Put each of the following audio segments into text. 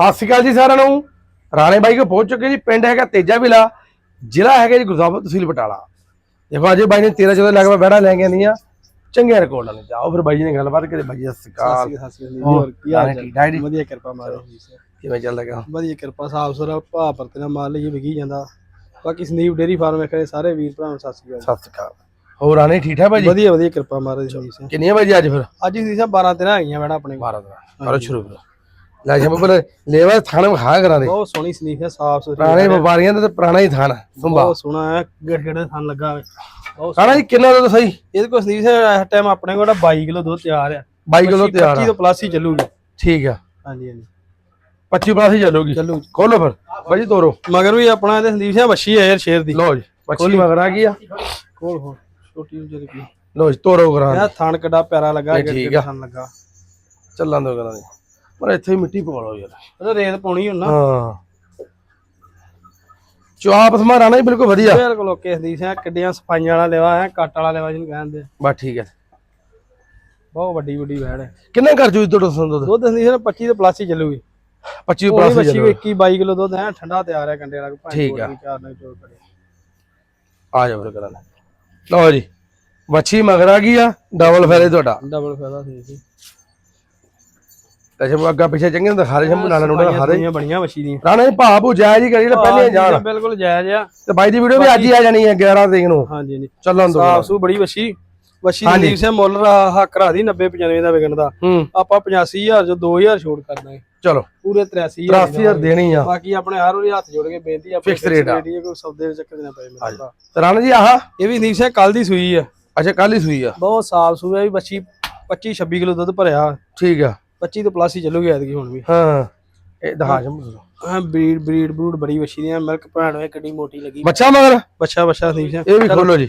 ਸਤਿ ਸ਼੍ਰੀ ਅਕਾਲ ਜੀ ਸਾਰਿਆਂ ਨੂੰ। ਰਾਣੇ ਬਾਈ ਕੋ ਪਹੁੰਚ ਚੁੱਕੇ ਜੀ ਪਿੰਡ ਹੈਗਾ ਤੇਜਾ ਵਿਲਾ ਜ਼ਿਲ੍ਹਾ ਹੈਗਾ ਜੀ ਗੁਰਦਾਸਪੁਰ ਤਹਿਸੀਲ ਬਟਾਲਾ। ਦੇਖੋ ਅਜੇ ਬਾਈ ਨੇ 13 14 ਲੱਖ ਬੈੜਾ ਲੈ ਕੇ ਆਂਦੀਆਂ ਚੰਗੇ ਰਿਕਾਰਡ ਨਾਲ ਜਾਓ ਫਿਰ ਬਾਈ ਜੀ ਨੇ ਗੱਲਬਾਤ ਕਰੇ ਬਾਈ ਜੀ ਸਤਿ ਸ਼੍ਰੀ ਅਕਾਲ। ਸਤਿ ਸ਼੍ਰੀ ਹੋਰ ਕੀ ਹਾਲ ਜੀ? ਵਧੀਆ ਕਿਰਪਾ ਮਾਰੇ ਕਿਵੇਂ ਚੱਲਦਾ ਗਿਆ ਵਧੀਆ ਕਿਰਪਾ ਸਾਫ਼ ਸੁਥਰਾ ਭਾ ਪਰਤਨਾ ਮਾਲ ਲਈ ਵਿਕੀ ਜਾਂਦਾ। ਬਾਕੀ ਸੰਦੀਪ ਡੇਰੀ ਫਾਰਮ ਵੇਖੇ ਸਾਰੇ ਵੀਰ ਭਰਾਵਾਂ ਨੂੰ ਸਤਿ ਸ਼੍ਰੀ ਅਕਾਲ। ਸਤਿ ਸ਼੍ਰੀ ਅਕਾਲ। ਹੋਰ ਰਾਣੇ ਠੀਕ ਠਾਕ ਭਾਈ ਜੀ? ਵਧੀਆ ਵਧੀਆ ਕਿਰਪਾ ਮਾਰੇ ਸੰਦੀਪ ਸਿੰਘ ਕਿੰਨੀਆਂ ਬਾਈ ਜੀ ਅੱਜ ਫਿਰ? ਅੱਜ ਹੀ ਸੰਦੀਪ 12 13 ਹੈਗੀਆਂ ਮੈਡਮ ਆਪਣੇ ਕੋਲ। 12 ਦਾ ਕਰੋ ਸ਼ੁਰੂ ਫਿਰ ਲੈ ਜਮ ਪਰ ਲੇਵਾ ਥਾਣ ਵਿਖਾ ਕਰਾਂ ਦੇ। ਬਹੁਤ ਸੋਹਣੀ ਸੰਦੀਪ ਹੈ ਸਾਫ਼ ਸੁਥਰੀ ਪੁਰਾਣੇ ਵਪਾਰੀਆਂ ਦਾ ਤੇ ਪੁਰਾਣਾ ਹੀ ਥਾਣ ਬਹੁਤ ਸੋਹਣਾ ਹੈ ਗਿੜ ਗਿੜ ਥਣ ਲੱਗਾ ਹੋਵੇ ਬਹੁਤ ਕਾਣਾ ਜੀ ਕਿੰਨਾ ਦਾ ਸਹੀ? ਇਹਦੇ ਕੋਲ ਸੰਦੀਪ ਸਿੰਘ ਇਸ ਟਾਈਮ ਆਪਣੇ ਕੋਲ 22 ਕਿਲੋ ਦੁੱਧ ਤਿਆਰ ਆ 22 ਕਿਲੋ ਤਿਆਰ 25 ਆ ਤੋਂ ਪਲੱਸ ਹੀ ਚੱਲੂਗੀ। ਠੀਕ ਆ। ਹਾਂਜੀ ਹਾਂਜੀ। 25 ਪਲੱਸ ਹੀ ਚੱਲੂਗੀ। ਚੱਲੂ। ਖੋਲੋ ਫਿਰ ਬਾਈ ਜੀ ਤੋਰੋ। ਮਗਰ ਵੀ ਆਪਣਾ ਇਹਦੇ ਸੰਦੀਪ ਸਿੰਘ ਵੱਛੀ ਹੈ ਯਾਰ ਸ਼ੇਰ ਦੀ। ਲਓ ਜੀ 25 ਮਗਰ ਆ ਗਈ ਆ। ਕੋਲ ਹੋ ਛੋਟੀ ਜਿਹੀ ਕੀ ਲਓ ਜੀ ਤੋਰੋ ਕਰਾਂ ਇਹ ਥਣ ਕਿੱਡਾ ਪਿਆਰਾ ਲੱਗਾ ਠੀਕ ਗਿੜ ਆ। ਥਣ ਲੱਗਾ। ਚੱਲਾਂ ਦੋ ਕਰਾਂ ਦੇ। ਪਰ ਇੱਥੇ ਹੀ ਮਿੱਟੀ ਪਵਾ ਲਓ ਯਾਰ। ਉਹਦਾ ਰੇਤ ਪਾਉਣੀ ਹੁਣ ਨਾ। ਹਾਂ। ਚੁਆਪ ਸਮਾਰਾ ਨਾ ਬਿਲਕੁਲ ਵਧੀਆ। ਬਿਲਕੁਲ ਓਕੇ ਸੰਦੀਪ ਸਿੰਘ ਕਿੱਡੀਆਂ ਸਫਾਈਆਂ ਵਾਲਾ ਲੈਵਾ ਹੈ ਕੱਟ ਵਾਲਾ ਲੈਵਾ ਜਿਹਨੂੰ ਕਹਿੰਦੇ। ਬਸ ਠੀਕ ਹੈ। ਬਹੁਤ ਵੱਡੀ ਵੱਡੀ ਵੈੜ ਹੈ। ਕਿੰਨਾ ਕਰ ਜੂ ਤੁਹਾਡਾ ਸੰਦ ਦੁੱਧ? ਸੰਦੀਪ ਸਿੰਘ 25 ਤੋਂ ਪਲੱਸ ਹੀ ਚੱਲੂਗੀ। 25 ਉਹ ਪਲੱਸ ਹੀ ਵੱਛੀ ਚੱਲੂ 21 22 ਕਿਲੋ ਦੁੱਧ ਹੈ ਠੰਡਾ ਤਿਆਰ ਹੈ ਕੰਡੇ ਵਾਲਾ ਠੀਕ। ਵੀ ਚਾਰ ਨਾਲ ਚੋਰ ਕਰੇ। ਆ ਜਾ ਫਿਰ ਕਰਾਂ ਲਓ ਜੀ ਵੱਛੀ ਮਗਰ ਆ ਗਈ ਆ ਡਬਲ ਫੈਰੇ ਤੁਹਾਡਾ। ਡਬਲ ਫਾਇਦਾ ਸੀ ਜੀ ਜਮ ਅੱਗਾ ਪਿੱਛੇ ਚੰਗੇ ਹੁੰਦੇ ਖਾਰੇ ਸ਼ੰਭੂ ਨਾਲ ਨੋੜਾ ਖਾਰੇ ਸਫਾਈਆਂ ਬੜੀਆਂ ਵੱਛੀ ਦੀਆਂ। ਰਾਣਾ ਜੀ ਭਾਅ ਭੂ ਜਾਇਜ਼ ਹੀ ਕਰੀ ਜਿਹੜਾ ਪਹਿਲੇ ਜਾਣ। ਬਿਲਕੁਲ ਜਾਇਜ਼ ਆ। ਤੇ ਬਾਈ ਦੀ ਵੀਡੀਓ ਵੀ ਅੱਜ ਹੀ ਆ ਜਾਣੀ ਹੈ 11 ਤਰੀਕ ਨੂੰ। ਹਾਂਜੀ ਹਾਂਜੀ। ਚੱਲਣ ਦੋ। ਸਾਫ਼ ਸੂ ਬੜੀ ਵੱਛੀ। ਵੱਛੀ ਸੰਦੀਪ ਸਿੰਘ ਮੁੱਲ ਰਾ- ਹੱਕ ਰਾਦੀ 90 95 ਦਾ ਵਿਕਣ ਦਾ। ਆਪਾਂ 85000 ਜੋ 2000 ਛੋੜ ਕਰ ਦਾਂਗੇ। ਚਲੋ। ਪੂਰੇ 83000 83000 ਦੇਣੀ। ਆ। ਬਾਕੀ ਆਪਣੇ ਹਰ ਵਾਰੀ ਹੱਥ ਜੋੜ ਕੇ ਬੇਨਤੀ ਆ Fixed rate ਆ। ਕੋਈ ਸੌਦੇ ਦੇ ਚੱਕਰ ਨਾ ਪਏ ਮੇਰੇ। ਤੇ। ਰਾਣਾ ਜੀ ਆਹ? ਇਹ ਵੀ ਸੰਦੀਪ ਸਿੰਘ ਕੱਲ ਦੀ ਸੂਈ ਆ। ਅੱਛਾ ਕੱਲ ਹੀ ਸੂਈ ਆ। ਬਹੁਤ ਸਾਫ਼ ਸੂਆ ਵੀ ਬੱਚੀ 25 26 ਕਿਲੋ ਦੁੱਧ ਭਰਿਆ। ਠੀਕ ਆ। 25 ਤੋਂ ਪਲੱਸ ਹੀ ਚੱਲੂਗੀ ਐਤਕੀ ਹੁਣ ਵੀ। ਹਾਂ। ਇਹ ਦਿਖਾ ਸ਼ੰਭੂ ਹਾਂ ਬਰੀਡ ਬਰੀਡ ਬਰੂਡ ਬੜੀ ਵੱਛੀ ਦੀਆਂ ਮਿਲਕ ਭੈਣ ਵੇ ਕਿੱਡੀ ਮੋਟੀ ਲੱਗੀ। ਬੱਚਾ ਮਗਰ? ਬੱਚਾ ਬੱਚਾ ਸੰਦੀਪ ਸਿੰਘ ਇਹ ਵੀ ਖੋਲੋ ਜੀ।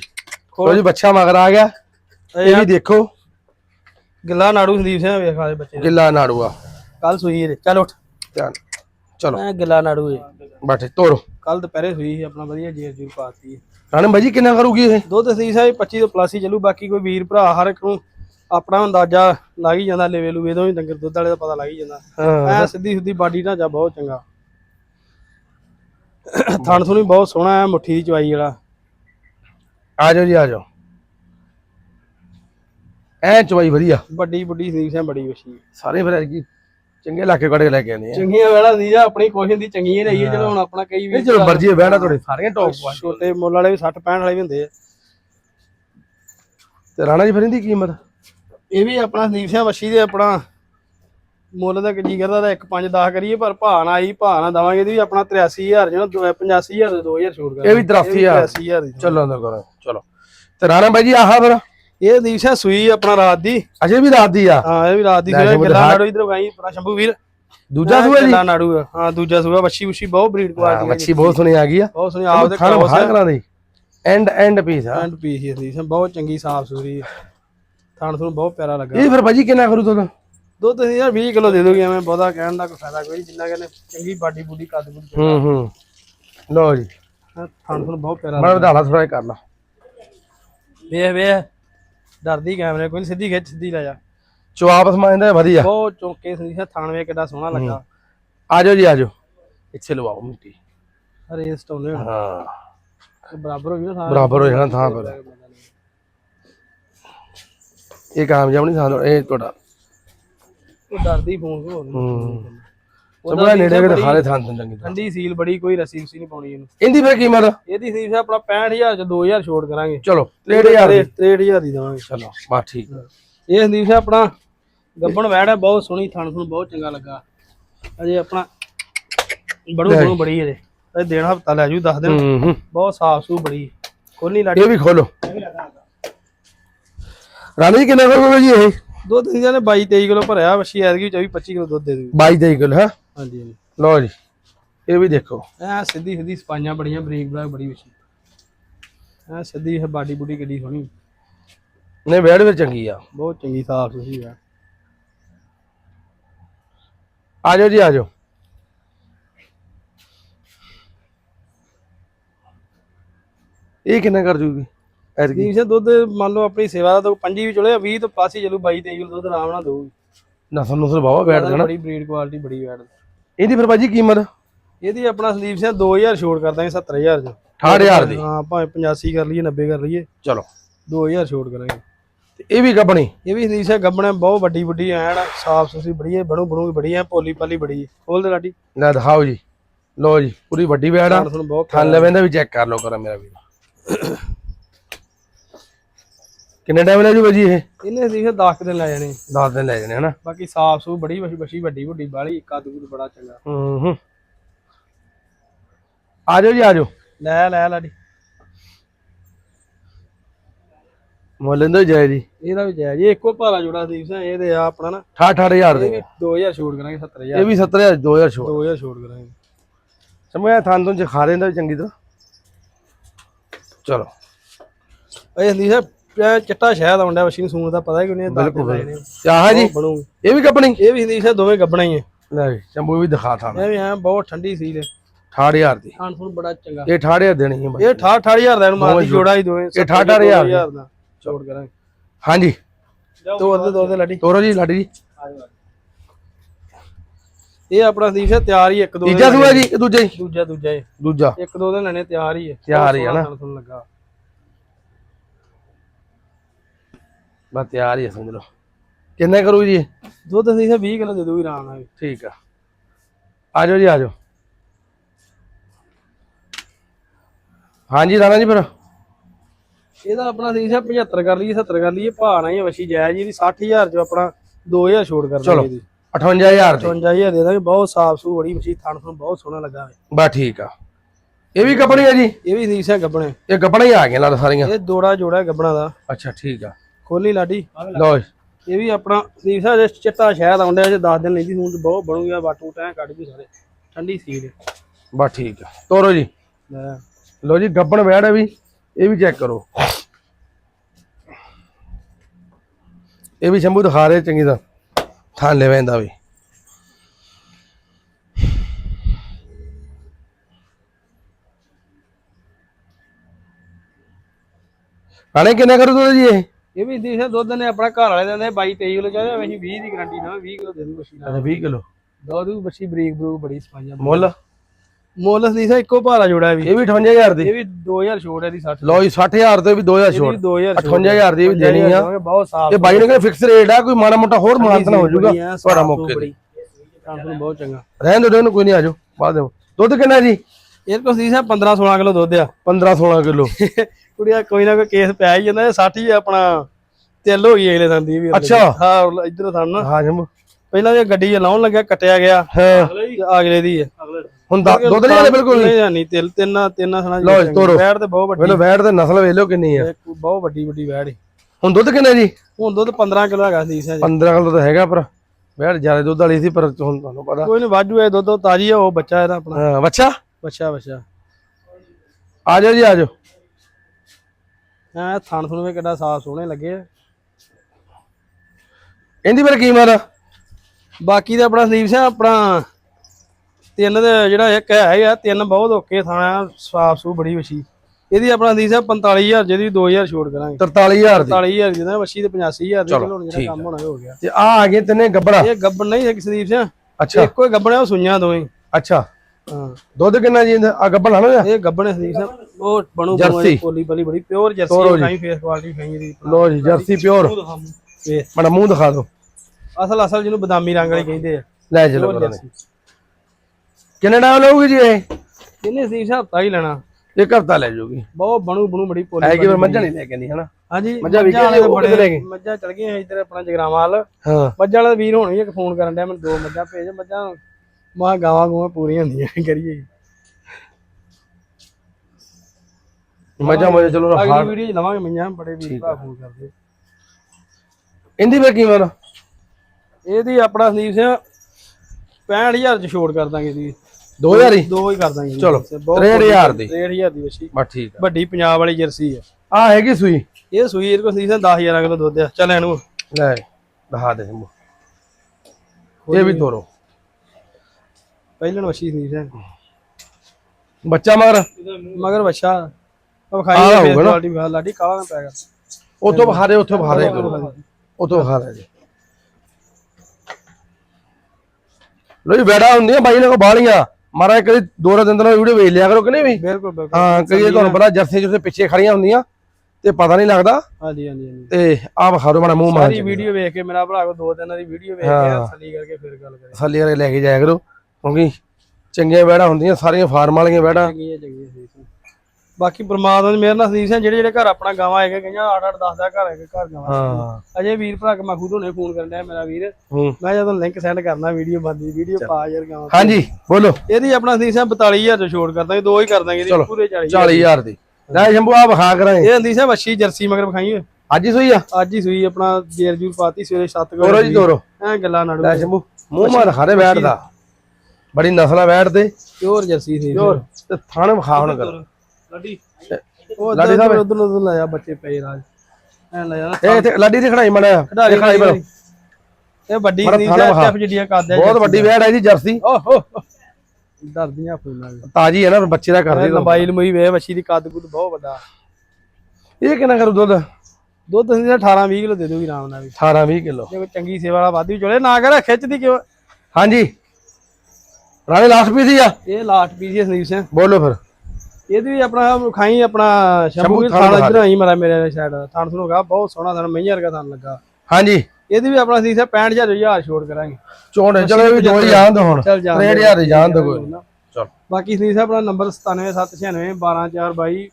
ਖੋਲੋ। ਜੀ ਬੱਚਾ ਮਗਰ ਆ ਗਿਆ। ਇਹ ਵੀ ਦੇਖੋ। ਗਿੱਲਾ ਨਾੜੂ ਸੰਦੀਪ ਸਿੰਘ ਵੇਖ ਆਲੇ ਬੱਚੇ ਗਿੱਲਾ ਨਾੜੂਆ ਕੱਲ ਸੂਈ ਇਹਦੇ। ਚੱਲ ਉੱਠ। ਧਿਆਨ। ਚਲੋ। ਐ ਗਿੱਲਾ ਨਾੜੂ ਏ। ਬੈਠੇ ਤੋਰੋ। ਕੱਲ ਦੁਪਹਿਰੇ ਸੂਈ ਸੀ ਆਪਣਾ ਵਧੀਆ ਜੇਰ ਜੂਰ ਪਾਤੀ ਰਾਣੇ ਬਾਈ ਜੀ ਕਿੰਨਾ ਕਰੂਗੀ ਇਹ? ਦੁੱਧ ਸੰਦੀਪ ਸਿੰਘ 25 ਤੋਂ ਪਲੱਸ ਹੀ ਚੱਲੂ। ਬਾਕੀ ਕੋਈ ਵੀਰ ਭਰਾ ਹਰ ਇੱਕ ਨੂੰ ਆਪਣਾ ਅੰਦਾਜ਼ਾ ਲੱਗ ਹੀ ਜਾਂਦਾ ਲੈਵੇ ਲੂਵੇ ਤੋਂ ਵੀ ਡੰਗਰ ਦੁੱਧ ਵਾਲੇ ਦਾ ਪਤਾ ਲੱਗ ਹੀ ਜਾਂਦਾ। ਹਾਂ। ਐ ਸਿੱਧੀ ਸਿੱਧੀ ਬਾਡੀ ਢਾਂਚਾ ਬਹੁਤ ਚੰਗਾ। ਥਣ ਥੁਣੀ ਬਹੁਤ ਸੋਹਣਾ ਹੈ ਮੁੱਠੀ ਦੀ ਚਵਾਈ ਵਾਲਾ। ਆ ਜਾਓ ਜੀ ਆ ਜਾਓ। ਐ ਚਵਾਈ ਵਧੀਆ। ਵੱਡੀ ਵੱਡੀ ਸੰਦੀਪ ਸਿੰਘ ਬੜੀ ਵਸ਼ੀ ਸਾਰੇ ਫਿਰ ਕੀ ਚੰਗੇ ਇਲਾਕੇ ਕੱਢ ਕੇ ਲੈ ਕੇ ਆਉਂਦੇ ਆ। ਚੰਗੀਆਂ ਵੇਲਾ ਦੀ ਜਾਂ ਆਪਣੀ ਕੋਸ਼ਿਸ਼ ਦੀ ਚੰਗੀਆਂ ਰਹੀਏ ਚਲੋ ਹੁਣ ਆਪਣਾ ਕਈ ਨਹੀਂ ਵੀ ਚਲੋ ਮਰਜ਼ੀ ਹੈ ਬਹਿਣਾ ਤੁਹਾਡੇ ਸਾਰੀਆਂ ਟੌਪ ਛੋਟੇ ਮੁੱਲ ਵਾਲੇ ਵੀ 60 65 ਵਾਲੇ ਵੀ ਹੁੰਦੇ ਆ। ਤੇ ਰਾਣਾ ਜੀ ਫਿਰ ਇਹਦੀ ਕੀਮਤ? ਇਹ ਵੀ ਆਪਣਾ ਸੰਦੀਪ ਸਿੰਘ ਵਸ਼ੀ ਦੇ ਆਪਣਾ ਮੁੱਲ ਦਾ ਕੀ ਕਰਦਾ ਤਾਂ 1 5 10 ਕਰੀਏ ਪਰ ਭਾਅ ਨਾ ਆਈ ਭਾਅ ਨਾ ਦਵਾਂਗੇ ਇਹਦੀ ਵੀ ਆਪਣਾ 83000 ਜਿਹੜਾ ਦੋ- 85000 ਦੇ 2000 ਛੋੜ ਕਰ ਇਹ ਵੀ 83000 83000 ਦੀ। ਚਲੋ ਅੰਦਰ ਕਰੋ। ਚਲੋ। ਤੇ ਰਾਣਾ ਬਾਈ ਜੀ ਆਹ ਫਿਰ? ਇਹ ਸੰਦੀਪ ਸਿੰਘ ਸੂਈ ਆਪਣਾ ਰਾਤ ਦੀ। ਅਜੇ ਵੀ ਰਾਤ ਦੀ ਆ? ਹਾਂ ਇਹ ਵੀ ਰਾਤ ਦੀ ਸ਼ੰਭੂ ਗੱਲਾਂ। ਨਾੜੂ ਇਧਰ ਗਾਈ ਆਪਣਾ ਸ਼ੰਭੂ ਵੀਰ। ਦੂਜਾ ਸੂਆ ਜੀ? ਗੱਲਾਂ ਨਾੜੂ। ਹਾਂ ਦੂਜਾ ਸੂਆ ਵੱਛੀ ਵੱਛੀ ਬਹੁਤ ਬਰੀਡ ਕੁਆਲਿਟੀ ਮੱਛੀ ਬਹੁਤ ਸੋਹਣੀ ਆ ਗਈ ਆ। ਬਹੁਤ ਸੋਹਣੀ ਕਰਾਂ ਦੇ। ਐਂਡ ਐਂਡ ਪੀਸ ਆ। ਐਂਡ ਪੀਸ ਹੀ ਸਿੰਘ ਬਹੁਤ ਚੰਗੀ ਸਾਫ਼ ਸੁਥਰੀ ਥਾਣ ਤੁਹਾਨੂੰ ਬਹੁਤ ਪਿਆਰਾ ਲੱਗਾ। ਇਹ ਫਿਰ ਬਾਜੀ ਕਿੰਨਾ ਕਰੂ ਤੁਹਾਨੂੰ ਦੁੱਧ ਤੁਸੀਂ ਯਾਰ 20 ਕਿਲੋ ਦੇ ਦੋਗੇ ਐਵੇਂ ਬਹੁਤਾ ਕਹਿਣ ਦਾ ਕੋਈ ਫਾਇਦਾ ਕੋਈ ਜਿੰਨਾ ਕਹਿੰਦੇ ਚੰਗੀ ਬਾਡੀ ਬੂਡੀ ਕੱਦ ਬੁੱਧ ਹੂੰ ਹੂੰ। ਲਓ ਜੀ। ਥਾਣ ਤੁਹਾਨੂੰ ਬਹੁਤ ਪਿਆਰਾ ਮੈਂ ਵਧਾਲਾ ਥੋੜਾ ਕਰ ਲਾ। ਵੇਖ ਵੇਖ। ਡਰਦੀ ਕੈਮਰੇ ਕੋਈ ਸਿੱਧੀ ਖਿੱਚ ਸਿੱਧੀ ਲੈ ਜਾ। ਚੁਆਪ ਸਮਾਇੰਦਾ ਵਧੀਆ। ਬਹੁਤ ਚੌਕੇ ਸਿੰਘ ਥਾਣ ਵੇ ਕਿੱਡਾ ਸੋਹਣਾ ਲੱਗਾ। ਆ ਜਾਓ ਜੀ ਆ ਜਾਓ ਇੱਥੇ ਲਵਾਓ ਮਿੱਟੀ। ਅਰੇ ਸਟੋਨੇ ਹਾਂ। ਬਰਾਬਰ ਹੋ ਥਾਂ। ਬਰਾਬਰ ਹੋ ਜਾਣਾ ਥਾਂ ਪਰ ਇਹ ਕਾਮਯਾਬ ਨਹੀਂ ਥਾਂ ਇਹ ਤੁਹਾਡਾ। ਉਹ ਡਰਦੀ ਫੋਨ ਕੋ ਹੂੰ। ਸਭਾ ਨੇੜੇ ਕੇ ਦਿਖਾ ਥਾਂ ਤੋਂ ਚੰਗੀ ਤਰ੍ਹਾਂ। ਠੰਡੀ ਸੀਲ ਬੜੀ ਕੋਈ ਰੱਸੀ ਉਸੀ ਨਹੀਂ ਪਾਉਣੀ ਇਹਨੂੰ। ਇਹਦੀ ਫਿਰ ਕੀਮਤ ਇਹਦੀ ਆਪਣਾ 65000 ਚ 2000 ਛੋੜ ਕਰਾਂਗੇ। ਚਲੋ 6000 ਦੀ। 63000 ਦੀ ਦੇਵਾਂਗੇ। ਚਲੋ ਬਸ ਠੀਕ। ਇਹ ਸੰਦੀਪ ਸਿੰਘ ਆਪਣਾ ਗੱਬਣ ਵੈੜ ਹੈ ਬਹੁਤ ਸੋਹਣੀ ਥਣ ਨੂੰ ਬਹੁਤ ਚੰਗਾ ਲੱਗਾ। ਅਜੇ ਆਪਣਾ ਬੜੂ ਬੜੂ ਬੜੀ ਅਜੇ। ਇਹ ਦਿਨ ਹਫਤਾ ਲੈ ਜੂ ਦੱਸ ਦਿਨ। ਹੂੰ ਹੂੰ। ਬਹੁਤ ਸਾਫ਼ ਸੂ ਬੜੀ। ਖੋਲਣੀ ਲਾੜੀ। ਇਹ ਵੀ ਖੋਲੋ ਰਾਣੀ ਜੀ ਕਿੰਨਾ ਕਰੋਗੇ ਜੀ ਇਹ? ਦੁੱਧ ਇਹਨਾਂ ਨੇ 22 23 ਕਿਲੋ ਭਰਿਆ ਵਸ਼ੀ ਐਤਕੀ ਚ ਵੀ 25 ਕਿਲੋ ਦੁੱਧ ਦੇ ਦੂ 22 ਦੇ ਕਿਲੋ ਹੈ? ਹਾਂਜੀ ਹਾਂਜੀ। ਲਓ ਜੀ ਇਹ ਵੀ ਦੇਖੋ। ਐ ਸਿੱਧੀ ਸਿੱਧੀ ਸਪਾਈਆਂ ਬੜੀਆਂ ਬਰੀਕ ਬਰਾਕ ਬੜੀ ਵਸ਼ੀ ਐ ਸਿੱਧੀ ਹੈ ਬਾਡੀ ਬੁੱਡੀ ਕਿੱਡੀ ਸੋਹਣੀ। ਨੇ ਵੇੜ ਵਿੱਚ ਚੰਗੀ ਆ। ਬਹੁਤ ਚੰਗੀ ਸਾਫ਼ ਸੁਥਰੀ ਆ। ਆ ਜਾਓ ਜੀ ਆ ਜਾਓ। ਇਹ ਕਿੰਨਾ ਕਰ ਜੂਗੀ? ਐਤਕੀ। ਸਿੰਘ ਦੁੱਧ ਮੰਨ ਲਓ ਆਪਣੀ ਸੇਵਾ ਦਾ ਤਾਂ ਪੰਜੀ ਵੀ ਚਲੇ 20 ਤੋਂ ਪਾਸ ਹੀ ਚਲੂ 22 23 ਕਿਲੋ ਦੁੱਧ ਆਰਾਮ ਨਾਲ ਦਊਗੀ। ਨਸਲ ਨੁਸਲ ਬਾਵਾ ਬੈਠ ਜਾਣਾ। ਬੜੀ ਬਰੀਡ ਕੁਆਲਿਟੀ ਬੜੀ ਵੈੜ ਇਹਦੀ ਫਿਰ ਬਾਜੀ ਕੀਮਤ? ਇਹਦੀ ਆਪਣਾ ਸੰਦੀਪ ਸਿੰਘ 2000 ਛੋੜ ਕਰ ਦਾਂਗੇ 70000 ਚ। 68000 ਦੀ? ਹਾਂ ਭਾਵੇਂ 85 ਕਰ ਲਈਏ 90 ਕਰ ਲਈਏ। ਚਲੋ। 2000 ਛੋੜ ਕਰਾਂਗੇ। ਤੇ ਇਹ ਵੀ ਗੱਬਣੀ? ਇਹ ਵੀ ਸੰਦੀਪ ਸਿੰਘ ਗੱਬਣਾ ਬਹੁਤ ਵੱਡੀ ਵੱਡੀ ਐਨ ਸਾਫ਼ ਸੁਥਰੀ ਬੜੀ ਹੈ ਬਣੂ ਬਣੂ ਬੜੀ ਹੈ ਪੋਲੀ ਪਾਲੀ ਬੜੀ ਹੈ ਖੋਲ ਦੇ ਲਾਡੀ। ਲੈ ਦਿਖਾਓ ਜੀ। ਲੋ ਜੀ ਪੂਰੀ ਵੱਡੀ ਵੈੜ ਆ। ਥਾਂ ਲੈਵੇਂ ਦਾ ਵੀ ਚੈੱਕ ਕਰ ਲਓ ਕਰਾਂ ਮੇਰਾ ਵੀਰ। ਕਿੰਨੇ ਟਾਈਮ ਲੈ ਜੂ ਬਾਜੀ ਇਹ? ਇਹਨੇ ਸਿੰਘ 10 ਦਿਨ ਲੈ ਜਾਣੇ। 10 ਦਿਨ ਲੈ ਜਾਣੇ ਹਨਾ। ਬਾਕੀ ਸਾਫ਼ ਸੂ ਬੜੀ ਵਸ਼ੀ ਵਸ਼ੀ ਵੱਡੀ ਵੱਡੀ ਬਾਲੀ ਕੱਦ ਕੁੱਦ ਬੜਾ ਚੰਗਾ। ਹੂੰ ਹੂੰ ਆ ਜਾਓ ਜੀ ਆ ਜਾਓ। ਲੈ ਲੈ ਲਾਡੀ। ਜੈ ਜੀ। ਇਹਦਾ ਵੀ ਜਾਇਜ਼। ਇਹ ਇੱਕੋ ਭਾਰਾ ਜੋੜਾ ਸੰਦੀਪ ਸਿੰਘ ਇਹਦੇ ਆ ਆਪਣਾ ਨਾ। 68000 ਦੇ। 2000 ਛੋੜ ਕਰਾਂਗੇ 70000 ਇਹ ਵੀ 70000 2000 ਛੋੜ 2000 ਛੋੜ ਕਰਾਂਗੇ। ਸਮਝਿਆ ਥਾਂ ਤੋਂ ਚ ਖਾ ਲੈਂਦਾ ਵੀ ਚੰਗੀ ਤਰ੍ਹਾਂ। ਚਲੋ। ਇਹ ਸੰਦੀਪ ਸਿੰਘ ਇਹ ਚਿੱਟਾ ਸ਼ਹਿਦ ਆਉਂਦਾ ਵਸ਼ੀ ਨੂੰ ਸੂਣ ਦਾ ਪਤਾ ਕਿ ਉਹਨੇ ਦਸ ਦਿਨ ਲੈ ਜਾਣੇ ਤੇ ਆਹ ਜੀ ਇਹ ਵੀ ਕੱਪਣੀ? ਇਹ ਵੀ ਸੰਦੀਪ ਸਿੰਘ ਦੋਵੇਂ ਗੱਬਣਾ ਹੀ ਹੈ। ਲੈ ਵੀ ਸ਼ੰਭੂ ਵੀ ਦਿਖਾ ਥਾਂ ਇਹ ਵੀ ਐ ਬਹੁਤ ਠੰਡੀ ਸੀ ਲੈ 68000 ਦੀ। ਖਾਣ ਬੜਾ ਚੰਗਾ। ਇਹ 68000 ਦੇਣੀ ਹੈ ਬਾਈ। ਇਹ 68 ਹਜ਼ਾਰ ਦਾ ਇਹਨੂੰ ਮਾਰਦੀ ਜੋੜਾ ਹੀ ਦੋਵੇਂ। ਇਹ 68 ਹਜ਼ਾਰ ਦਾ। ਛੋੜ ਕਰਾਂਗੇ। ਹਾਂਜੀ। ਦੋ ਅੱਧੇ ਦੋ ਦੇ ਲਾਡੀ। ਤੋਰੋ ਜੀ ਲਾਡੀ ਜੀ। ਇਹ ਆਪਣਾ ਸੰਦੀਪ ਸਿੰਘ ਤਿਆਰ ਹੀ ਇੱਕ ਦੋ ਤੀਜਾ ਸੂਆ ਜੀ ਦੂਜਾ ਜੀ ਦੂਜਾ ਦੂਜਾ ਇੱਕ ਦੋ ਦਿਨ ਲੈਣੇ ਤਿਆਰ ਹੀ ਹੈ। ਤਿਆਰ ਹੀ ਹੈ ਨਾ। ਲੱਗਾ। ਬਸ ਤਿਆਰ ਹੀ ਹੈ ਸਮਝ ਲਓ। ਕਿੰਨੇ ਕਰੂ ਜੀ? ਦੁੱਧ ਸੰਦੀਪ ਸਿੰਘ 20 ਕਿਲੋ ਦੇ ਦੂਗੀ ਆਰਾਮ ਨਾਲ। ਠੀਕ ਆ। ਆ ਜਾਓ ਜੀ ਆ ਜਾਓ। ਹਾਂਜੀ ਰਾਣਾ ਜੀ ਫਿਰ। ਇਹਦਾ ਆਪਣਾ ਸਿੰਘ 75 ਕਰ ਲਈਏ 70 ਕਰ ਲਈਏ ਭਾਅ ਨਹੀਂ ਵਸ਼ੀ ਜਾਇਜ਼ ਇਹਦੀ 60000 ਚ ਆਪਣਾ 2000 ਛੋੜ ਕਰ ਚਲੋ। ਦਾਂਗੇ ਇਹਦੀ 58000 ਦੀ। 55000 ਦੇ ਦਾਂਗੇ ਬਹੁਤ ਸਾਫ਼ ਸੂ ਬੜੀ ਵਸ਼ੀ ਥਣ ਨੂੰ ਬਹੁਤ ਸੋਹਣਾ ਲੱਗਾ ਹੋਇਆ। ਬਸ ਠੀਕ ਆ। ਇਹ ਵੀ ਕੱਪਣੀ ਆ ਜੀ? ਇਹ ਵੀ ਸਿੰਘ ਗੱਬਣੇ। ਇਹ ਕੱਪੜਾ ਹੀ ਆ ਗਈਆਂ ਲੱਗ ਸਾਰੀਆਂ। ਇਹ ਦੋੜਾ ਜੋੜਾ ਗੱਬਣਾ ਦਾ। ਅੱਛਾ ਠੀਕ ਆ। ਖੋਲੀ ਲਾਡੀ। ਲਓ। ਇਹ ਵੀ ਆਪਣਾ ਸੰਦੀਪ ਸਾਹਿਬ ਜੇ ਚਿੱਟਾ ਸ਼ਹਿਦ ਆਉਂਦਾ ਜੇ 10 ਦਿਨ ਲੈਂਦੀ ਹੁਣ ਬਹੁਤ ਬਣੂਗਾ ਬਾਟੂ ਟਾਂ ਕੱਢ ਵੀ ਸਾਰੇ। ਠੰਡੀ ਸੀਲ। ਬਸ ਠੀਕ ਆ। ਤੋਰੋ ਜੀ। ਲੈ। ਲਓ ਜੀ ਗੱਬਣ ਵੈੜ ਹੈ ਵੀ ਇਹ ਵੀ ਚੈੱਕ ਕਰੋ। ਇਹ ਵੀ ਸ਼ੰਭੂ ਦਿਖਾ ਰਹੇ ਚੰਗੀ ਦਾ ਥਾਂ ਲੈ ਵੈਂਦਾ ਵੀ। ਰਾਣੇ ਕਿੰਨਾ ਕਰੂ ਤੋ ਜੀ ਇਹ? ਇਹ ਵੀ ਸਾਹਿਬ ਦੁੱਧ ਨੇ ਆਪਣਾ ਘਰ ਵਾਲੇ ਦਿੰਦੇ 22 23 ਕਿਲੋ ਚਾਹੀਦਾ ਅਸੀਂ 20 ਦੀ ਗਾਰੰਟੀ ਨਾਲ 20 ਕਿਲੋ ਦੇ ਦੂ ਬੱਛੀ ਨਾਲ। ਅੱਛਾ 20 ਕਿਲੋ? ਦੁੱਧ ਵੀ ਬੱਛੀ ਬਰੀਕ ਬਰੂਕ ਬੜੀ ਸਫਾਈਆਂ ਮੁੱਲ? ਮੁੱਲ ਸੰਦੀਪ ਸਾਹਿਬ ਇੱਕੋ ਭਾਰਾ ਜੋੜਾ ਵੀ। ਇਹ ਵੀ 58000 ਦੀ। ਇਹ ਵੀ 2000 ਛੋੜ ਹੈ ਦੀ 60 ਲਓ ਜੀ 60000 ਤੇ ਵੀ 2000 ਛੋੜ 2000 58000 ਦੀ ਵੀ ਦੇਣੀ ਆ। ਬਹੁਤ ਸਾਫ਼ ਇਹ ਬਾਈ ਨੇ ਕਹਿੰਦਾ ਫਿਕਸ ਰੇਟ ਆ ਕੋਈ ਮਾੜਾ ਮੋਟਾ ਹੋਰ ਮਾਨਤਨਾ ਹੋ ਜਾਊਗਾ ਤੁਹਾਡਾ ਮੌਕੇ ਤੇ ਤੁਹਾਨੂੰ ਬਹੁਤ ਚੰਗਾ। ਰਹਿਣ ਦਿਓ ਇਹਨੂੰ ਕੋਈ ਨਹੀਂ ਆਜੋ ਬਾਅਦ ਦੇ ਦੁੱਧ ਕਿੰਨਾ ਜੀ? ਇਹ ਕੋ ਸੰਦੀਪ ਸਾਹਿਬ 15 16 ਕਿਲੋ ਦੁੱਧ ਆ। 15 16 ਕਿਲੋ। ਕੁੜੀਆ ਕੋਈ ਨਾ ਕੋਈ ਕੇਸ ਪਿਆ ਹੀ ਜਾਂਦਾ ਇਹ 60 ਹੀ ਆਪਣਾ ਤਿਲ ਹੋ ਗਈ ਅਗਲੇ ਦਿਨ ਦੀ ਵੀ ਅੱਛਾ। ਹਾਂ ਇਧਰ ਥਣ ਨਾ। ਹਾਂ ਜੰਮੂ ਪਹਿਲਾਂ ਜੇ ਗੱਡੀ ਲਾਉਣ ਲੱਗਿਆ ਕੱਟਿਆ ਗਿਆ। ਹਾਂ। ਅਗਲੇ ਦੀ ਹੈ ਹੁਣ ਦੁੱਧ ਨਹੀਂ ਆਲੇ ਬਿਲਕੁਲ। ਨਹੀਂ ਨਹੀਂ ਤਿਲ ਤਿੰਨ ਤਿੰਨ ਸਣਾ ਜੀ, ਤੋਰੋ। ਵੈੜ ਤੇ ਬਹੁਤ ਵੱਡੀ। ਵੇਲੋ ਵੈੜ ਤੇ ਨਸਲ ਵੇਲੋ ਕਿੰਨੀ ਆ। ਬਹੁਤ ਵੱਡੀ ਵੱਡੀ ਵੈੜ ਹੈ ਹੁਣ ਦੁੱਧ ਕਿੰਨਾ ਜੀ? ਹੁਣ ਦੁੱਧ 15 ਕਿਲੋ ਹੈਗਾ ਸੀ ਸਾਹਿਬ 15 ਕਿਲੋ ਤਾਂ ਹੈਗਾ ਪਰ ਵੈੜ ਜ਼ਿਆਦਾ ਦੁੱਧ ਵਾਲੀ ਸੀ ਪਰ ਹੁਣ ਤੁਹਾਨੂੰ ਪਤਾ। ਕੋਈ ਨਹੀਂ ਵਾਜੂ ਹੈ ਦੁੱਧ ਤਾਜੀ ਆ ਉਹ ਬੱਚਾ ਇਹਦਾ ਆਪਣਾ। ਹਾਂ ਬੱਚਾ? ਬੱਚਾ ਬੱਚਾ। ਆ ਜਾਓ ਜੀ ਆ ਜਾਓ। ਐ ਥਣ ਥੁਣ ਵੀ ਕਿੱਡਾ ਸਾਫ਼ ਸੋਹਣੇ ਲੱਗੇ ਆ। ਇਹਦੀ ਫਿਰ ਕੀਮਤ? ਬਾਕੀ ਦਾ ਆਪਣਾ ਸੰਦੀਪ ਸਿੰਘ ਆਪਣਾ ਤਿੰਨ ਦੇ ਜਿਹੜਾ ਇੱਕ ਹੈ ਆ ਤਿੰਨ ਬਹੁਤ ਓਕੇ ਥਾਣਾ ਸਾਫ਼ ਸੂ ਬੜੀ ਵਛੀ। ਇਹਦੀ ਆਪਣਾ ਸੰਦੀਪ ਸਿੰਘ 45000 ਜਿਹਦੀ 2000 ਛੋੜ ਕਰਾਂਗੇ। 43000 ਦੀ? 45000 ਜਿਹਦਾ ਵਛੀ ਤੇ 85000 ਦੀ ਹੁਣ ਜਿਹੜਾ ਕੰਮ ਹੋਣਾ ਹੋ ਗਿਆ। ਤੇ ਆ ਆ ਗਏ ਤਿੰਨੇ ਗੱਬੜਾ? ਇਹ ਗੱਬਣ ਨਹੀਂ ਹੈ ਸੰਦੀਪ ਸਿੰਘ। ਅੱਛਾ। ਇੱਕੋ ਹੀ ਗੱਬਣ ਹੈ ਉਹ ਸੁਈਆਂ ਦੋਵੇਂ। ਅੱਛਾ। ਹਾਂ। ਦੁੱਧ ਕਿੰਨਾ ਜੀ? ਆ ਗੱਬੜ ਹਨਾ ਇਹ ਗੱਬਣ ਹੈ ਸੰਦੀਪ ਸਿੰਘ। ਉਹ ਬਣੂ ਜਰਸੀ। ਪੋਲੀ ਪਲੀ ਬੜੀ ਪਿਓਰ ਤੋਰੋ ਜਰਸੀ ਜੀ। ਖਾਈ ਫੇਸ ਕੁਆਲਿਟੀ ਖਾਈ ਦੀ ਲੋ ਜੀ ਜਰਸੀ ਪਿਓਰ ਵੇ ਮੜਾ ਮੂੰਹ ਦਿਖਾ ਦਿਓ। ਅਸਲ ਅਸਲ ਜਿਹਨੂੰ ਬਦਾਮੀ ਰੰਗ ਵਾਲੀ ਕਹਿੰਦੇ ਆ। ਲੈ ਚਲੋ ਪਿਓਰ ਪਤਾ ਨੀ। ਜਰਸੀ। ਕਿੰਨੇ ਟਾਈਮ ਲਊਗੀ ਜੀ ਇਹ? ਇਹਨੇ ਸੰਦੀਪ ਸਿੰਘ ਹਫਤਾ ਹੀ ਲੈਣਾ। ਇੱਕ ਹਫਤਾ ਲੈ ਜਾਊਗੀ। ਬਹੁਤ ਬਣੂ ਬਣੂ ਬੜੀ ਪੋਲੀ ਹੈ ਕਿ ਫਿਰ ਮੱਝਾਂ ਨਹੀਂ ਲੈ ਕੇ ਨਹੀਂ ਹਨਾ? ਹਾਂਜੀ ਮੱਝਾਂ ਵਿਕ ਵਾਲੇ ਗਈਆਂ, ਉਹ ਬੜੇ ਕਿੱਥੇ ਲੈ ਗਏ? ਮੱਝਾਂ ਚਲ ਗਈਆਂ ਇੱਧਰ ਆਪਣਾ ਜਗਰਾਵਾਂ ਵੱਲ ਹਾਂ। ਮੱਝਾਂ ਵਾਲੇ ਵੀਰ ਹੋਣੀ ਇੱਕ ਫੋਨ ਕਰਨ ਡਿਆ ਮੈਨੂੰ ਦੋ ਮੱਝਾਂ ਭੇਜ ਮੱਝਾਂ ਮਾਂ ਗਾਵਾਂ ਗੂਆਂ ਪੂਰੀਆਂ ਹੁੰਦੀਆਂ ਕਰੀਏ। ਮੱਝਾਂ ਮੱਝਾਂ ਚਲੋ ਅਗਲੀ ਹਾਰ ਵੀਡੀਓ ਚ ਲਵਾਂਗੇ ਮਈਆਂ ਬੜੇ ਵੀਰ ਭਰਾ ਫੋਨ ਕਰਦੇ। ਇਹਦੀ ਫਿਰ ਕੀਮਤ ਇਹਦੀ ਆਪਣਾ ਸੰਦੀਪ ਸਿੰਘ 65000 ਚ ਛੋੜ ਕਰ ਦਾਂਗੇ ਜੀ। 2000 ਹੀ? ਦੋ ਹੀ ਕਰ ਦਾਂਗੇ ਜੀ। ਚਲੋ, ਬਹੁਤ 63,000 ਦੀ। 63000 ਦੀ ਵਛੀ ਬਸ ਠੀਕ ਆ। ਵੱਡੀ ਪੰਜਾਬ ਵਾਲੀ ਜਰਸੀ ਆ। ਆ ਹੈਗੀ ਸੂਈ? ਇਹ ਸੂਈ ਇਹਦੇ ਕੋਲ ਸੰਦੀਪ ਸਿੰਘ 10000 ਕਿਲੋ ਦੁੱਧ ਆ। ਚੱਲ ਇਹਨੂੰ ਲੈ ਦਿਖਾ ਦੇ ਸਿੰਬੂ ਇਹ ਵੀ ਤੋਰੋ। ਪਹਿਲਣ ਵਛੀ ਸੰਦੀਪ ਸਿੰਘ। ਬੱਚਾ ਮਗਰ? ਮਗਰ ਵਛਾ। ਉਹ ਆਹ ਹੋਊਗਾ ਨਾ। ਕੁਆਲਿਟੀ ਵਿਖਾ ਲਾਡੀ ਕਾਲਾ ਨਾ ਪੈਗਾ ਉਤੋਂ ਬਖਾ ਦੇ ਉੱਥੋਂ ਬਖਾ ਦੇ ਉਤੋਂ ਬਖਾ ਦੇ। ਜੀ। ਲੋ ਜੀ ਬੈੜਾ ਹੁੰਦੀਆਂ ਬਾਈ ਨੇ ਕੋ ਬਾਲੀਆਂ। ਮਾਰਾ ਕਦੀ ਦੋ ਦੋ ਦਿਨ ਦਿਨ ਵੀਡੀਓ ਵੇਖ ਲਿਆ ਕਰੋ ਕਿ ਨਹੀਂ ਵੀ? ਬਿਲਕੁਲ ਬਿਲਕੁਲ। ਹਾਂ ਕਈ ਤੁਹਾਨੂੰ ਪਤਾ ਜਰਸੀ ਜਿੱਥੇ ਪਿੱਛੇ ਖੜੀਆਂ ਹੁੰਦੀਆਂ ਤੇ ਪਤਾ ਨਹੀਂ ਲੱਗਦਾ। ਹਾਂਜੀ ਹਾਂਜੀ ਹਾਂਜੀ। ਤੇ ਆਹ ਵਿਖਾਰੋ ਮਾੜਾ ਮੂੰਹ ਮਾਰ ਸਾਰੀ ਵੀਡੀਓ ਵੇਖ ਕੇ ਮੇਰਾ ਭਰਾ ਕੋ ਦੋ ਦਿਨਾਂ ਦੀ ਵੀਡੀਓ ਵੇਖ ਕੇ ਤਸੱਲੀ ਕਰਕੇ ਫਿਰ ਗੱਲ ਕਰੇ। ਥੱਲੇ ਵਾਲੇ ਲੈ ਕੇ ਜਾਇਆ ਕਰੋ ਕਿਉਂਕਿ ਚੰਗੀਆਂ ਬੈੜਾਂ ਹੁੰਦੀਆਂ ਸਾਰੀਆਂ ਫਾਰਮ ਵਾਲੀਆਂ ਬੈੜਾਂ ਚੰਗੀਆਂ ਚੰਗੀਆਂ ਸੀ ਬਾਕੀ ਪ੍ਰਮਾਤਮਾ ਦੀ ਮਿਹਰ ਨਾਲ ਸੰਦੀਪ ਸਿੰਘ ਜਿਹੜੇ ਜਿਹੜੇ ਘਰ ਆਪਣਾ ਗਾਵਾਂ ਹੈਗੇ ਗਈਆਂ 8 8 10 ਦਾ ਘਰ ਹੈਗੇ ਘਰ ਗਾਵਾਂ ਹਾਂ। ਅਜੇ ਵੀਰ ਭਰਾ ਕੇ ਮੈਂ ਖੁਦ ਹੁਣੇ ਫੋਨ ਕਰਨ ਡਿਆ ਮੇਰਾ ਵੀਰ। ਮੈਂ ਜਦੋਂ ਲਿੰਕ ਸੈਂਡ ਕਰਨਾ ਵੀਡੀਓ ਬੰਦੀ ਵੀਡੀਓ ਪਾ ਯਾਰ ਗਾਵਾਂ ਹਾਂਜੀ ਬੋਲੋ। ਇਹਦੀ ਆਪਣਾ ਸੰਦੀਪ ਸਿੰਘ 42000 ਚ ਛੋੜ ਕਰ ਦਾਂਗੇ ਦੋ ਹੀ ਕਰ ਦਾਂਗੇ ਇਹਦੀ ਪੂਰੇ 40 40000 ਦੀ। ਲੈ ਸ਼ੰਭੂ ਆ ਵਿਖਾ ਕਰਾਂਗੇ ਇਹ ਸੰਦੀਪ ਸਿੰਘ ਵੱਛੀ ਜਰਸੀ ਮਗਰ ਵਿਖਾਈ ਓਏ। ਅੱਜ ਹੀ ਸੋਈ ਆ? ਅੱਜ ਹੀ ਸੂਈ ਆਪਣਾ ਜੇਰ ਜੂਰ ਪਾਤੀ ਸਵੇਰੇ 7 ਤੋਰੋ ਜੀ ਤੋਰੋ। ਐ ਗੱਲਾਂ ਨਾਲ ਲੈ ਸ਼ੰਭੂ ਮੂੰਹ ਮਾਰ ਖਾਰੇ ਬੈਠ ਦਾ। ਬੜੀ ਨਸਲਾ ਬੈਠ ਤੇ ਪਿਓਰ ਜਰਸੀ ਸੀ। ਹੋਰ ਤੇ ਥਾਣ ਵਿਖਾ ਹੁਣ ਕਰ। ਲੱਡੀ? ਉਹ ਲਾਡੀ ਉਧਰ ਉਧਰ ਉਧਰ ਲੈ ਜਾ ਬੱਚੇ ਪਏ ਰਾਜ। ਐ ਲੈ ਜਾ ਇਹ ਇੱਥੇ ਲਾਡੀ ਦੀ ਖੜਾਈ ਮੜਿਆ ਖਿਡਾਰੀ ਖੜਾਈ ਬਣਾ ਇਹ ਵੱਡੀ ਮਾੜਾ ਵਿਖਾ। ਸਟੈਪ ਜਿਹੜੀਆਂ ਕਰਦੇ ਬਹੁਤ ਵੱਡੀ ਬੈੜ ਹੈ ਜੀ ਜਰਸੀ। ਓਹੋ ਡਰਦੀਆਂ ਫੁੱਲਾਂ ਦੀ ਤਾਜੀ ਹੈ ਨਾ ਬੱਚੇ ਦਾ ਕਰਦੇ ਲੰਬਾਈ ਲੰਬਾਈ ਵੇ ਵੱਛੀ ਦੀ ਕੱਦ ਕੁੱਦ ਬਹੁਤ ਵੱਡਾ। ਇਹ ਕਿੰਨਾ ਕਰੂ ਦੁੱਧ? ਦੁੱਧ ਅਸੀਂ 18 20 ਕਿਲੋ ਦੇ ਦੂਗੀ ਆਰਾਮ ਨਾਲ ਵੀ। 18 20 ਕਿਲੋ। ਜੇ ਚੰਗੀ ਸੇਵਾ ਵਾਲਾ ਵਾਧੂ ਚੋਲੇ ਨਾ ਕਰ ਖਿੱਚਦੀ ਕਿਉਂ? ਹਾਂਜੀ। ਰਾਣੇ ਲਾਸਟ ਪੀਸ ਹੀ ਆ। ਇਹ ਲਾਸਟ ਪੀਸ ਹੈ ਸੰਦੀਪ ਸਿੰਘ। ਬੋਲੋ ਫਿਰ। ਇਹਦੀ ਵੀ ਆਪਣਾ ਖਾਈ ਆਪਣਾ ਸ਼ੰਭੂ ਥਾਣ ਇਧਰ ਆਈ ਮਰਾ ਮੇਰੇ ਸਾਈਡ ਥਾਣ ਸੁਣੋ ਗਾ ਬਹੁਤ ਸੋਹਣਾ ਥਾਣ ਮਈਆਂ ਵਰਗਾ ਥਾਣ ਲੱਗਾ। ਹਾਂਜੀ। ਇਹਦੀ ਵੀ ਆਪਣਾ ਸਿੰਘ 65000 ਹਜ਼ਾਰ ਛੋੜ ਕਰਾਂਗੇ। ਚੋਣ ਚਲੋ ਇਹ ਵੀ ਦੋ ਹੀ ਜਾਣ ਦੋ ਹੁਣ। ਚੱਲ ਜਾ 63000 ਦੀ ਜਾਣ ਦੋ ਚਲ। ਬਾਕੀ ਸਾਹਿਬ ਆਪਣਾ ਨੰਬਰ 97796 12422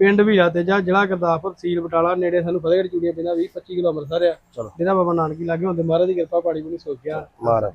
ਪਿੰਡ ਵੀਰਾ ਤੇਜਾ ਜ਼ਿਲ੍ਹਾ ਗੁਰਦਾਸਪੁਰ ਤਹਿਸੀਲ ਬਟਾਲਾ ਨੇੜੇ ਸਾਨੂੰ ਫਤਿਹਗੜ੍ਹ ਚੂੜੀਆਂ ਪੈਂਦਾ 20 25 ਕਿਲੋ ਅੰਮ੍ਰਿਤਸਰ ਆ। ਜਿਹਦਾ ਬਾਬਾ ਨਾਨਕੀ ਲੱਗੇ ਹੁੰਦੇ ਮਹਾਰਾਜ ਦੀ ਕਿਰਪਾ ਪਾੜੀ ਬਣੀ ਸੁੱਕ ਗਿਆ ਮਾਰ